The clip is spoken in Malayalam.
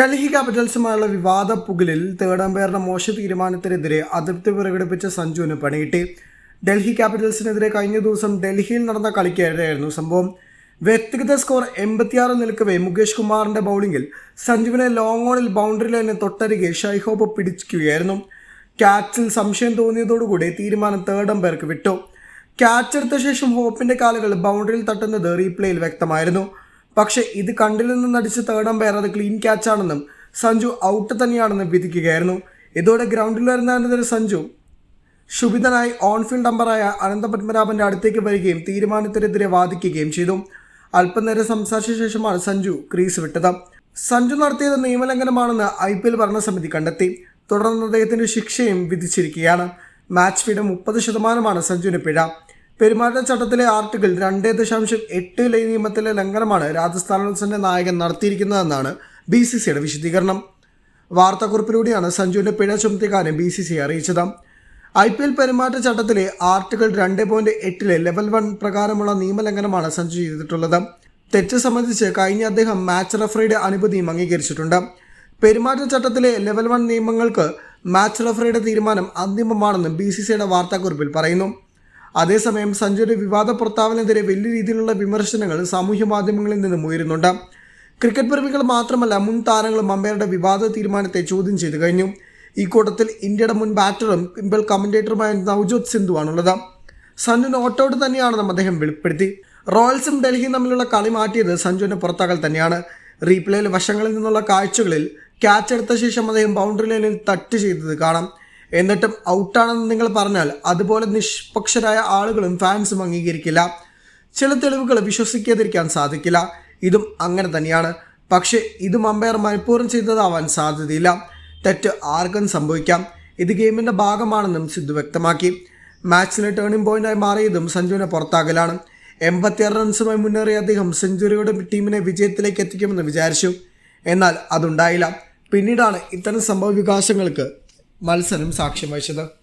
ഡൽഹി ക്യാപിറ്റൽസുമായുള്ള വിവാദ പുകലിൽ തേർഡ് അമ്പയറുടെ മോശ തീരുമാനത്തിനെതിരെ അതൃപ്തി പ്രകടിപ്പിച്ച സഞ്ജുവിന് പണിയിട്ടി. ഡൽഹി ക്യാപിറ്റൽസിനെതിരെ കഴിഞ്ഞ ദിവസം ഡൽഹിയിൽ നടന്ന കളിക്കേറെയായിരുന്നു സംഭവം. വ്യക്തിഗത സ്കോർ എൺപത്തിയാറ് നിൽക്കവേ മുകേഷ് കുമാറിന്റെ ബൗളിംഗിൽ സഞ്ജുവിനെ ലോങ് ഓണിൽ ബൗണ്ടറി ലൈനിന് തൊട്ടരികെ ഷൈഹോബ് പിടിക്കുകയായിരുന്നു ക്യാച്ചിൽ സംശയം തോന്നിയതോടുകൂടി തീരുമാനം തേർഡ് അമ്പയർക്ക് വിട്ടു. ക്യാച്ച് എടുത്ത ശേഷം ഹോപ്പിന്റെ കാലുകൾ ബൗണ്ടറിയിൽ തട്ടുന്നത് റീപ്ലേയിൽ വ്യക്തമായിരുന്നു. പക്ഷേ ഇത് കണ്ടിൽ നിന്ന് നടിച്ച തേർഡ് അമ്പയർ അത് ക്ലീൻ ക്യാച്ചാണെന്നും സഞ്ജു ഔട്ട് തന്നെയാണെന്നും വിധിക്കുകയായിരുന്നു. ഇതോടെ ഗ്രൗണ്ടിൽ വരുന്നതിനെതിരെ സഞ്ജു ശുഭിതനായി ഓൺഫീൽഡ് അമ്പറായ അനന്തപത്മനാഭന്റെ അടുത്തേക്ക് വരികയും തീരുമാനത്തിനെതിരെ വാദിക്കുകയും ചെയ്തു. അല്പനേരം സംസാരിച്ച ശേഷമാണ് സഞ്ജു ക്രീസ് വിട്ടത്. സഞ്ജു നടത്തിയത് നിയമലംഘനമാണെന്ന് ഐ പി എൽ ഭരണസമിതി കണ്ടെത്തി. തുടർന്ന് അദ്ദേഹത്തിന്റെ ശിക്ഷയും വിധിച്ചിരിക്കുകയാണ്. മാച്ച് ഫീഡ് മുപ്പത് ശതമാനമാണ് സഞ്ജുവിന് പിഴ. പെരുമാറ്റച്ചട്ടത്തിലെ ആർട്ടിക്കിൾ രണ്ട് ദശാംശം എട്ട് ലൈ നിയമത്തിലെ ലംഘനമാണ് രാജസ്ഥാൻ റോയൽസിന്റെ നായകൻ നടത്തിയിരിക്കുന്നതെന്നാണ് ബി സി സിയുടെ വിശദീകരണം. വാർത്താക്കുറിപ്പിലൂടെയാണ് സഞ്ജുവിന്റെ പിഴ ചുമത്തിക്കാരൻ ബി സി സി അറിയിച്ചത്. ഐ പി എൽ പെരുമാറ്റച്ചട്ടത്തിലെ ആർട്ടിക്കിൾ രണ്ട് പോയിന്റ് എട്ടിലെ ലെവൽ വൺ പ്രകാരമുള്ള നിയമലംഘനമാണ് സഞ്ജു ചെയ്തിട്ടുള്ളത്. തെറ്റ് സംബന്ധിച്ച് കഴിഞ്ഞ അദ്ദേഹം മാച്ച് റഫറിയുടെ അനുമതിയും അംഗീകരിച്ചിട്ടുണ്ട്. പെരുമാറ്റച്ചട്ടത്തിലെ ലെവൽ വൺ നിയമങ്ങൾക്ക് മാച്ച് റഫറിയുടെ തീരുമാനം അന്തിമമാണെന്നും ബി സി സിയുടെ വാർത്താക്കുറിപ്പിൽ പറയുന്നു. അതേസമയം സഞ്ജുവിന്റെ വിവാദ പ്രസ്താവനെതിരെ വലിയ രീതിയിലുള്ള വിമർശനങ്ങൾ സാമൂഹ്യ മാധ്യമങ്ങളിൽ നിന്നും ഉയരുന്നുണ്ട്. ക്രിക്കറ്റ് പ്രേമികൾ മാത്രമല്ല മുൻ താരങ്ങളും അമ്പയറുടെ വിവാദ തീരുമാനത്തെ ചോദ്യം ചെയ്തു കഴിഞ്ഞു. ഈ കൂട്ടത്തിൽ ഇന്ത്യയുടെ മുൻ ബാറ്ററും ഇപ്പോൾ കമന്റേറ്ററുമായ നവജോത് സിന്ധുവാണുള്ളത് സഞ്ജു നോട്ട് ഔട്ട് തന്നെയാണെന്നും അദ്ദേഹം വെളിപ്പെടുത്തി. റോയൽസും ഡൽഹിയും തമ്മിലുള്ള കളി മാറ്റിയത് സഞ്ജുവിന്റെ പുറത്താകൽ തന്നെയാണ്. റീപ്ലേയിൽ വശങ്ങളിൽ നിന്നുള്ള കാഴ്ചകളിൽ ക്യാച്ച് എടുത്ത ശേഷം അദ്ദേഹം ബൗണ്ടറി ലൈനിൽ തട്ട് ചെയ്തത് കാണാം. എന്നിട്ടും ഔട്ടാണെന്ന് നിങ്ങൾ പറഞ്ഞാൽ അതുപോലെ നിഷ്പക്ഷരായ ആളുകളും ഫാൻസും അംഗീകരിക്കില്ല. ചില തെളിവുകൾ വിശ്വസിക്കാതിരിക്കാൻ സാധിക്കില്ല. ഇതും അങ്ങനെ തന്നെയാണ്. പക്ഷേ ഇതും അമ്പയർ മനഃപൂർവം ചെയ്തതാവാൻ സാധ്യതയില്ല. തെറ്റ് ആർക്കും സംഭവിക്കാം. ഇത് ഗെയിമിന്റെ ഭാഗമാണെന്നും സിദ്ധു വ്യക്തമാക്കി. മാച്ചിലെ ടേണിംഗ് പോയിന്റായി മാറിയതും സഞ്ജുവിനെ പുറത്താകലാണ് എൺപത്തിയാറ് റൺസുമായി മുന്നേറിയ അദ്ദേഹം സെഞ്ചുറിയുടെ ടീമിനെ വിജയത്തിലേക്ക് എത്തിക്കുമെന്ന് വിചാരിച്ചു. എന്നാൽ അതുണ്ടായില്ല. പിന്നീടാണ് ഇത്തരം സംഭവ വികാസങ്ങൾക്ക് മത്സരം സാക്ഷ്യം വഹിച്ചത്.